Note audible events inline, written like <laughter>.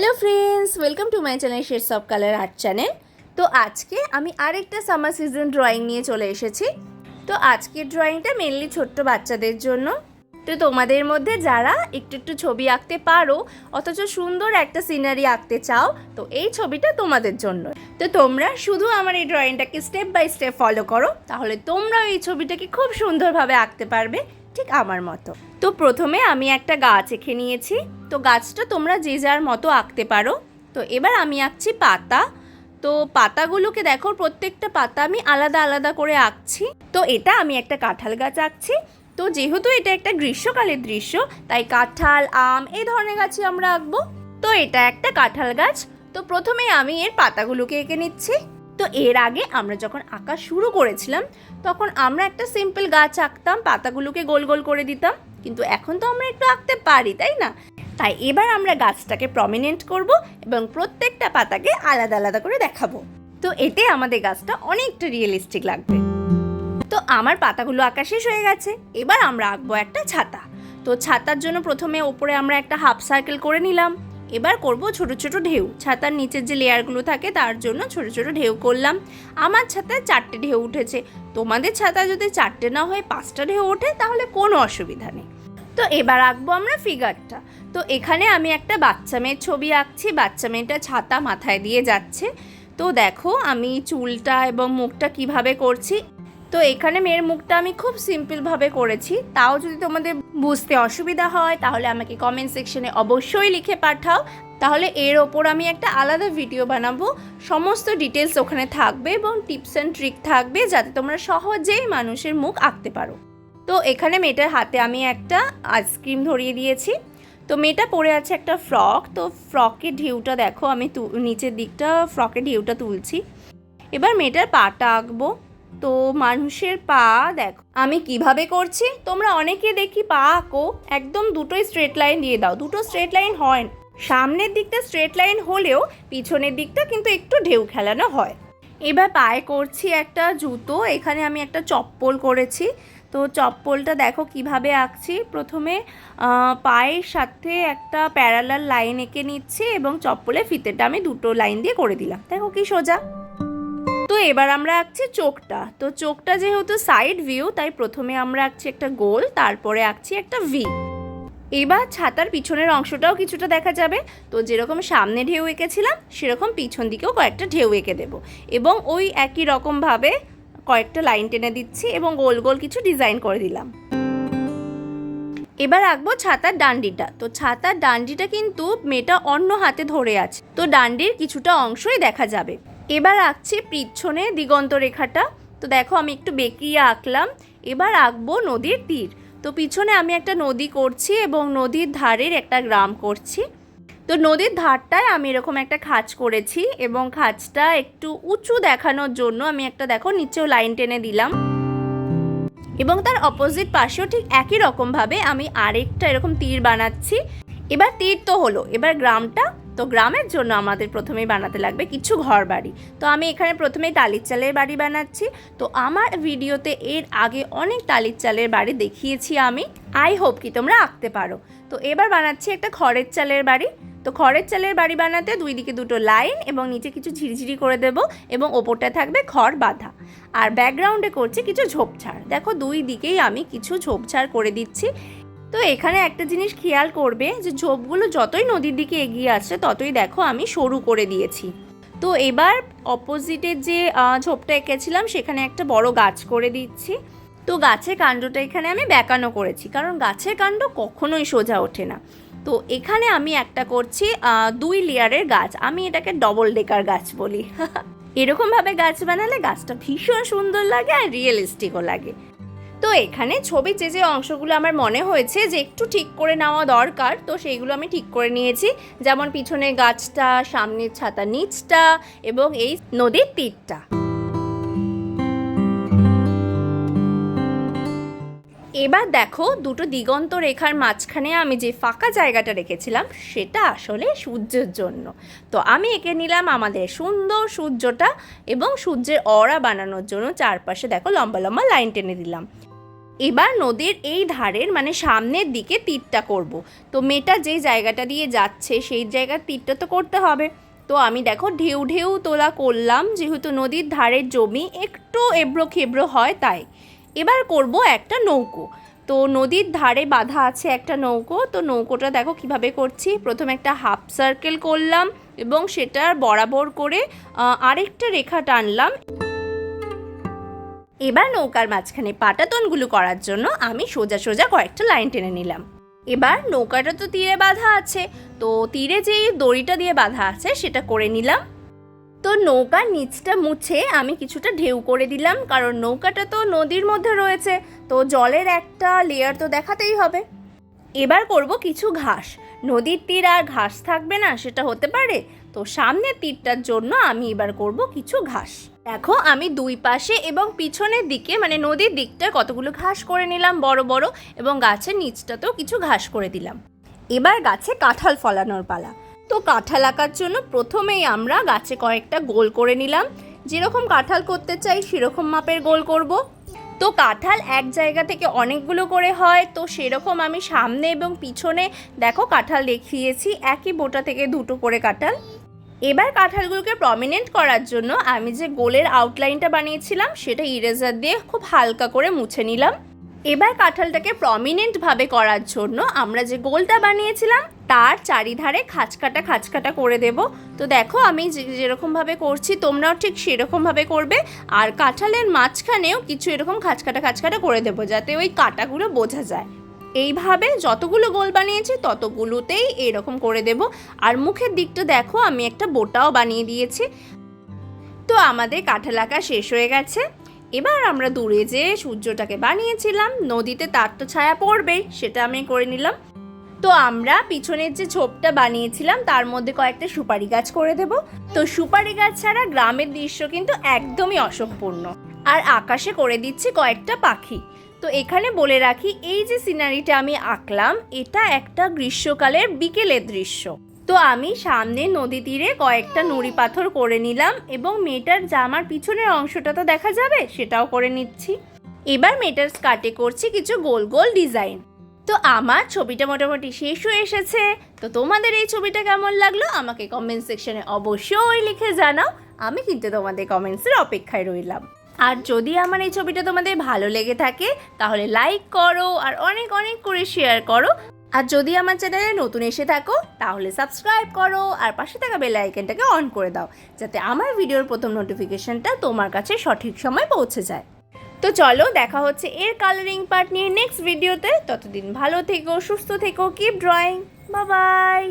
Hello friends welcome to my channel shades of colour art channel তো আজকে আমি আরেকটা সামার সিজন ড্রয়িং নিয়ে চলে এসেছি। তো আজকের ড্রয়িংটা মেনলি ছোট্ট বাচ্চাদের জন্য। তো তোমাদের মধ্যে যারা একটু একটু ছবি আঁকতে পারো, অথচ সুন্দর একটা সিনারি আঁকতে চাও, তো এই ছবিটা তোমাদের জন্য। তো তোমরা শুধু আমার এই ড্রয়িংটাকে স্টেপ বাই স্টেপ ফলো করো, তাহলে তোমরাও এই ছবিটাকে খুব সুন্দরভাবে আঁকতে পারবে। ঠিক আমার মতো। তো প্রথমে আমি একটা গাছ এঁকে নিয়েছি। তো গাছটা তোমরা যে যার মতো আঁকতে পারো। তো এবার আমি আঁকছি পাতা। তো পাতাগুলোকে দেখো, প্রত্যেকটা পাতা আমি আলাদা আলাদা করে আঁকছি। তো এটা আমি একটা কাঁঠাল গাছ আঁকছি। তো যেহেতু এটা একটা গ্রীষ্মকালের দৃশ্য, তাই কাঁঠাল, আম এই ধরনের গাছই আমরা আঁকবো। তো এটা একটা কাঁঠাল গাছ। তো প্রথমে আমি এর পাতাগুলোকে এঁকে নিচ্ছি। তো এর আগে আমরা যখন আঁকা শুরু করেছিলাম, তখন আমরা একটা সিম্পল গাছ আঁকতাম, পাতাগুলোকে গোল গোল করে দিতাম। কিন্তু এখন তো আমরা একটু আঁকতে পারি, তাই না? তাই এবার আমরা গাছটাকে প্রমিনেন্ট করব এবং প্রত্যেকটা পাতাকে আলাদা আলাদা করে দেখাবো। তো এতে আমাদের গাছটা অনেকটা রিয়েলিস্টিক লাগবে। তো আমার পাতাগুলো আঁকা শেষ হয়ে গেছে। এবার আমরা আঁকবো একটা ছাতা। তো ছাতার জন্য প্রথমে ওপরে আমরা একটা হাফ সার্কেল করে নিলাম। এবার করব ছোট ছোট ঢেউ। ছাতার নিচের যে লেয়ারগুলো থাকে, তার জন্য ছোট ছোট ঢেউ করলাম। আমার ছাতায় চারটে ঢেউ উঠেছে। তোমাদের ছাতা যদি চারটে না হয়, পাঁচটা ঢেউ ওঠে, তাহলে কোনো অসুবিধা নেই। তো এবার আঁকবো আমরা ফিগারটা। তো এখানে আমি একটা বাচ্চা মেয়ের ছবি আঁকছি। বাচ্চা মেয়েটা ছাতা মাথায় দিয়ে যাচ্ছে। তো দেখো, আমি চুলটা এবং মুখটা কীভাবে করছি। তো এখানে মেয়ের মুখটা আমি খুব সিম্পলভাবে করেছি। তাও যদি তোমাদের বুঝতে অসুবিধা হয়, তাহলে আমাকে কমেন্ট সেকশনে অবশ্যই লিখে পাঠাও। তাহলে এর ওপর আমি একটা আলাদা ভিডিও বানাবো। সমস্ত ডিটেলস ওখানে থাকবে এবং টিপস অ্যান্ড ট্রিক থাকবে, যাতে তোমরা সহজেই মানুষের মুখ আঁকতে পারো। তো এখানে মেয়েটার হাতে আমি একটা আইসক্রিম ধরিয়ে দিয়েছি। তো মেয়েটা পরে আছে একটা ফ্রক তো ফ্রকের ঢেউটা দেখো, আমি নিচের দিকটা ফ্রকের ঢেউটা তুলছি। এবার মেয়েটার পাটা আঁকবো। তো মানুষের পা, দেখো। আমি কীভাবে করছি? তোমরা অনেকে দেখি পা আঁকো একদম দুটোই স্ট্রেট লাইন দিয়ে দাও। দুটো স্ট্রেট লাইন হয়। সামনের দিকটা স্ট্রেট লাইন হলেও পিছনের দিকটা কিন্তু একটু ঢেউ খেলানো হয়। এবার পায়ে করছি একটা জুতো। এখানে আমি একটা চপ্পল করেছি। তো চপ্পলটা দেখো কীভাবে আঁকছি। প্রথমে পায়ের সাথে একটা প্যারালাল লাইন এঁকে নিচ্ছি এবং চপ্পলে ফিতেটা আমি দুটো লাইন দিয়ে করে দিলাম। দেখো কি সোজা। তো এবার আমরা আঁকছি চোখটা। তো চোখটা যেহেতু সাইড ভিউ তাই প্রথমে আমরা আঁকছি একটা গোল, তারপরে আঁকছি একটা ভি এবার ছাতার পিছনের অংশটাও কিছুটা দেখা যাবে। তো যেরকম সামনে ঢেউ এঁকেছিলাম, সেরকম পিছন দিকেও কয়েকটা ঢেউ এঁকে দেব। এবং ওই একই রকমভাবে কয়েকটা লাইন টেনে দিচ্ছি এবং গোল গোল কিছু ডিজাইন করে দিলাম। এবার আঁকবো ছাতার ডান্ডিটা। তো ছাতার ডান্ডিটা কিন্তু মেয়েটা অন্য হাতে ধরে আছে। তো ডান্ডির কিছুটা অংশই দেখা যাবে। এবার আঁকছি পিছনে দিগন্ত রেখাটা। তো দেখো আমি একটু বেঁকিয়ে আঁকলাম। এবার আঁকবো নদীর তীর। তো পিছনে আমি একটা নদী করছি এবং নদীর ধারের একটা গ্রাম করছি। তো নদীর ধারটায় আমি এরকম একটা খাঁজ করেছি এবং খাঁজটা একটু উঁচু দেখানোর জন্য আমি একটা, দেখো, নিচেও লাইন টেনে দিলাম। এবং তার অপোজিট পাশেও ঠিক একই রকমভাবে আমি আরেকটা এরকম তীর বানাচ্ছি। এবার তীর তো হলো। এবার গ্রামটা তো গ্রামের জন্য আমাদের প্রথমেই বানাতে লাগবে কিছু ঘর বাড়ি। তো আমি এখানে প্রথমেই টালির চালের বাড়ি বানাচ্ছি। তো আমার ভিডিওতে এর আগে অনেক টালির চালের বাড়ি দেখিয়েছি আমি। আই হোপ কি তোমরা আঁকতে পারো। তো এবার বানাচ্ছি একটা খড়ের চালের বাড়ি। তো খড়ের চালের বাড়ি বানাতে দুই দিকে দুটো লাইন এবং নিচে কিছু ঝিরিঝিরি করে দেব এবং ওপরটা থাকবে খড় বাঁধা। আর ব্যাকগ্রাউন্ডে করছি কিছু ঝোপঝাড়। দেখো দুই দিকেই আমি কিছু ঝোপঝাড় করে দিচ্ছি। তো এখানে একটা জিনিস খেয়াল করবে যে ঝোপগুলো যতই নদীর দিকে এগিয়ে আসছে, ততই দেখো আমি সরু করে দিয়েছি। তো এবার অপোজিটের যে ঝোপটা এঁকেছিলাম, সেখানে একটা বড় গাছ করে দিচ্ছি। তো গাছের কাণ্ডটা এখানে আমি ব্যাকানো করেছি, কারণ গাছের কাণ্ড কখনোই সোজা ওঠে না। তো এখানে আমি একটা করছি দুই লেয়ারের গাছ, আমি এটাকে ডবল ডেকার গাছ বলি। <laughs> এরকমভাবে গাছ বানালে গাছটা ভীষণ সুন্দর লাগে আর রিয়েলিস্টিকও লাগে। তো এখানে ছবির যে যে অংশগুলো আমার মনে হয়েছে যে, একটু ঠিক করে নেওয়া দরকার, তো সেইগুলো আমি ঠিক করে নিয়েছি। যেমন পিছনে গাছটা, সামনের ছাতা নিচটা এবং এই নদীর তীরটা। এবার দেখো দুটো দিগন্ত রেখার মাঝখানে আমি যে ফাঁকা জায়গাটা রেখেছিলাম, সেটা আসলে সূর্যের জন্য। তো আমি এঁকে নিলাম আমাদের সুন্দর সূর্যটা এবং সূর্যের অরা বানানোর জন্য চারপাশে দেখো লম্বা লম্বা লাইন টেনে দিলাম। এবার নদীর এই ধারের মানে সামনের দিকে তীরটা করব। তো মেয়েটা যেই জায়গাটা দিয়ে যাচ্ছে, সেই জায়গার তীরটা তো করতে হবে। তো আমি দেখো ঢেউ ঢেউ তোলা করলাম, যেহেতু নদীর ধারের জমি একটু এবড়ো খেবড়ো হয় তাই। এবার করব একটা নৌকো। তো নদীর ধারে বাঁধা আছে একটা নৌকো। তো নৌকোটা দেখো কীভাবে করছি। প্রথমে একটা হাফ সার্কেল করলাম এবং সেটার বরাবর করে আরেকটা রেখা টানলাম। এবার নৌকার মাঝখানে পাটাতনগুলো করার জন্য আমি সোজা সোজা কয়েকটা লাইন টেনে নিলাম। এবার নৌকাটা তো তীরে বাঁধা আছে, তো তীরে যেই দড়িটা দিয়ে বাঁধা আছে সেটা করে নিলাম। তো নৌকার নিচটা মুছে আমি কিছুটা ঢেউ করে দিলাম, কারণ নৌকাটা তো নদীর মধ্যে রয়েছে, তো জলের একটা লেয়ার তো দেখাতেই হবে। এবার করব কিছু ঘাস। নদীর তীর আর ঘাস থাকবে না, সেটা হতে পারে তো সামনের তীরটার জন্য আমি এবার করব কিছু ঘাস। দেখো, আমি দুই পাশে এবং পিছনের দিকে মানে নদীর দিকটা কতগুলো ঘাস করে নিলাম, বড় বড়, এবং গাছের নিচটাতেও কিছু ঘাস করে দিলাম। এবার গাছে কাঁঠাল ফলানোর পালা। তো কাঁঠাল আঁকার জন্য প্রথমেই আমরা গাছে কয়েকটা গোল করে নিলাম। যেরকম কাঁঠাল করতে চাই, সেরকম মাপের গোল করব। তো কাঁঠাল এক জায়গা থেকে অনেকগুলো করে হয়, তো সেরকম আমি সামনে এবং পিছনে দেখো কাঁঠাল দেখিয়েছি, একই বোটা থেকে দুটো করে কাঁঠাল। এবার কাঁঠালগুলোকে প্রমিনেন্ট করার জন্য আমি যে গোলের আউটলাইনটা বানিয়েছিলাম, সেটা ইরেজার দিয়ে খুব হালকা করে মুছে নিলাম। এবার কাঁঠালটাকে প্রমিনেন্টভাবে করার জন্য আমরা যে গোলটা বানিয়েছিলাম তার চারিধারে খাঁচকাটা খাঁচকাটা করে দেব। তো দেখো আমি যেরকমভাবে করছি, তোমরাও ঠিক সেরকমভাবে করবে। আর কাঁঠালের মাঝখানেও কিছু এরকম খাঁচকাটা খাঁচকাটা করে দেবো, যাতে ওই কাটাগুলো বোঝা যায়। এইভাবে যতগুলো গোল বানিয়েছি, ততগুলোতেই এরকম করে দেব। আর মুখের দিকটা দেখো, আমি একটা বোটাও বানিয়ে দিয়েছি। তো আমাদের কাঁঠাল আঁকা শেষ হয়ে গেছে। এবার আমরা দূরে যে সূর্যটাকে বানিয়েছিলাম, নদীতে তার তো ছায়া পড়বেই, সেটা আমি করে নিলাম। তো আমরা পিছনের যে ঝোপটা বানিয়েছিলাম, তার মধ্যে কয়েকটা সুপারি গাছ করে দেব। তো সুপারি গাছ ছাড়া গ্রামের দৃশ্য কিন্তু একদমই অসম্পূর্ণ। আর আকাশে করে দিচ্ছি কয়েকটা পাখি। তো এখানে বলে রাখি, এই যে সিনারিটা আমি আঁকলাম, এটা একটা গ্রীষ্মকালের বিকেলের দৃশ্য। তো আমি সামনে নদী তীরে কয়েকটা নুড়ি পাথর করে নিলাম এবং মেয়েটার জামার পিছনের অংশটা তো দেখা যাবে, সেটাও করে নিচ্ছি। এবার মেয়েটার স্কার্টে করছি কিছু গোল গোল ডিজাইন। তো আমার ছবিটা মোটামুটি শেষ হয়ে এসেছে। তো তোমাদের এই ছবিটা কেমন লাগল আমাকে কমেন্ট সেকশনে অবশ্যই লিখে জানাও। আমি কিন্তু তোমাদের কমেন্টসের অপেক্ষায় রইলাম। আর যদি আমার এই ছবিটা তোমাদের ভালো লেগে থাকে, তাহলে লাইক করো আর অনেক অনেক করে শেয়ার করো। আর যদি আমার চ্যানেলে নতুন এসে থাকো, তাহলে সাবস্ক্রাইব করো আর পাশে থাকা বেল আইকনটাকে অন করে দাও, যাতে আমার ভিডিওর প্রথম নোটিফিকেশনটা তোমার কাছে সঠিক সময় পৌঁছে যায়। তো চলো দেখা হচ্ছে এর কালারিং পার্ট নিয়ে নেক্সট ভিডিওতে ততদিন ভালো থেকো, সুস্থ থেকো কিপ ড্রয়িং বাই